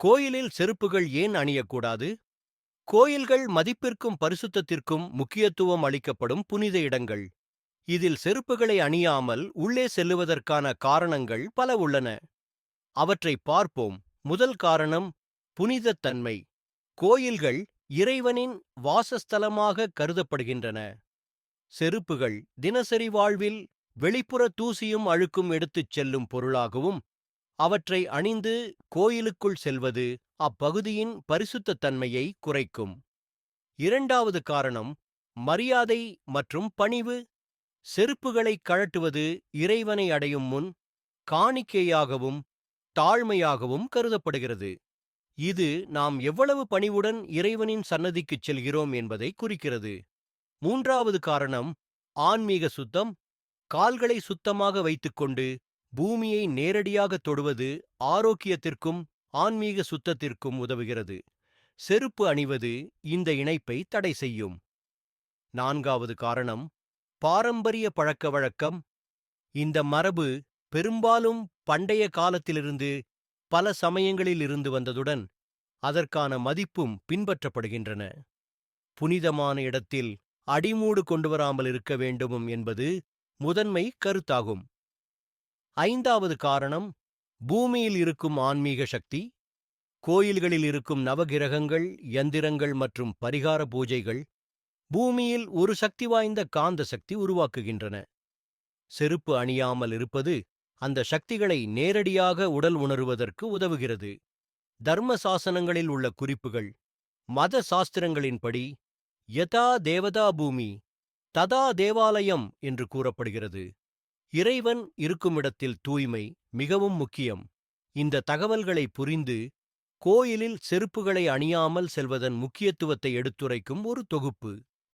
கோயிலில் செருப்புகள் ஏன் அணியக்கூடாது? கோயில்கள் மதிப்பிற்கும் பரிசுத்தத்திற்கும் முக்கியத்துவம் அளிக்கப்படும் புனித இடங்கள். இதில் செருப்புகளை அணியாமல் உள்ளே செல்லுவதற்கான காரணங்கள் பல உள்ளன. அவற்றை பார்ப்போம். முதல் காரணம் புனிதத்தன்மை. கோயில்கள் இறைவனின் வாசஸ்தலமாக கருதப்படுகின்றன. செருப்புகள் தினசரி வாழ்வில் வெளிப்புற தூசியும் அழுக்கும் எடுத்துச் செல்லும் பொருளாகவும் அவற்றை அணிந்து கோயிலுக்குள் செல்வது அப்பகுதியின் பரிசுத்தத் தன்மையை குறைக்கும். இரண்டாவது காரணம் மரியாதை மற்றும் பணிவு. செருப்புகளை கழட்டுவது இறைவனை அடையும் முன் காணிக்கையாகவும் தாழ்மையாகவும் கருதப்படுகிறது. இது நாம் எவ்வளவு பணிவுடன் இறைவனின் சன்னதிக்குச் செல்கிறோம் என்பதை குறிக்கிறது. மூன்றாவது காரணம் ஆன்மீக சுத்தம். கால்களை சுத்தமாக வைத்துக்கொண்டு பூமியை நேரடியாக தொடுவது ஆரோக்கியத்திற்கும் ஆன்மீக சுத்தத்திற்கும் உதவுகிறது. செருப்பு அணிவது இந்த இணைப்பை தடை செய்யும். நான்காவது காரணம் பாரம்பரிய பழக்க வழக்கம். இந்த மரபு பெரும்பாலும் பண்டைய காலத்திலிருந்து பல சமயங்களில் இருந்து வந்ததுடன் அதற்கான மதிப்பும் பின்பற்றப்படுகின்றன. புனிதமான இடத்தில் அடிமூடு கொண்டு வராமல் இருக்க வேண்டுமும் என்பது முதன்மை கருத்தாகும். ஐந்தாவது காரணம் பூமியில் இருக்கும் ஆன்மீக சக்தி கோயில்களில் இருக்கும் நவகிரகங்கள் யந்திரங்கள் மற்றும் பரிகார பூஜைகள் பூமியில் ஒரு சக்தி வாய்ந்த காந்த சக்தி உருவாக்குகின்றன. செருப்பு அணியாமல் இருப்பது அந்த சக்திகளை நேரடியாக உடல் உணருவதற்கு உதவுகிறது. தர்ம சாசனங்களில் உள்ள குறிப்புகள் மத சாஸ்திரங்களின்படி யதா தேவதா பூமி ததா தேவாலயம் என்று கூறப்படுகிறது. இறைவன் இருக்குமிடத்தில் தூய்மை மிகவும் முக்கியம். இந்த தகவல்களை புரிந்து கோயிலில் செருப்புகளை அணியாமல் செல்வதன் முக்கியத்துவத்தை எடுத்துரைக்கும் ஒரு தொகுப்பு.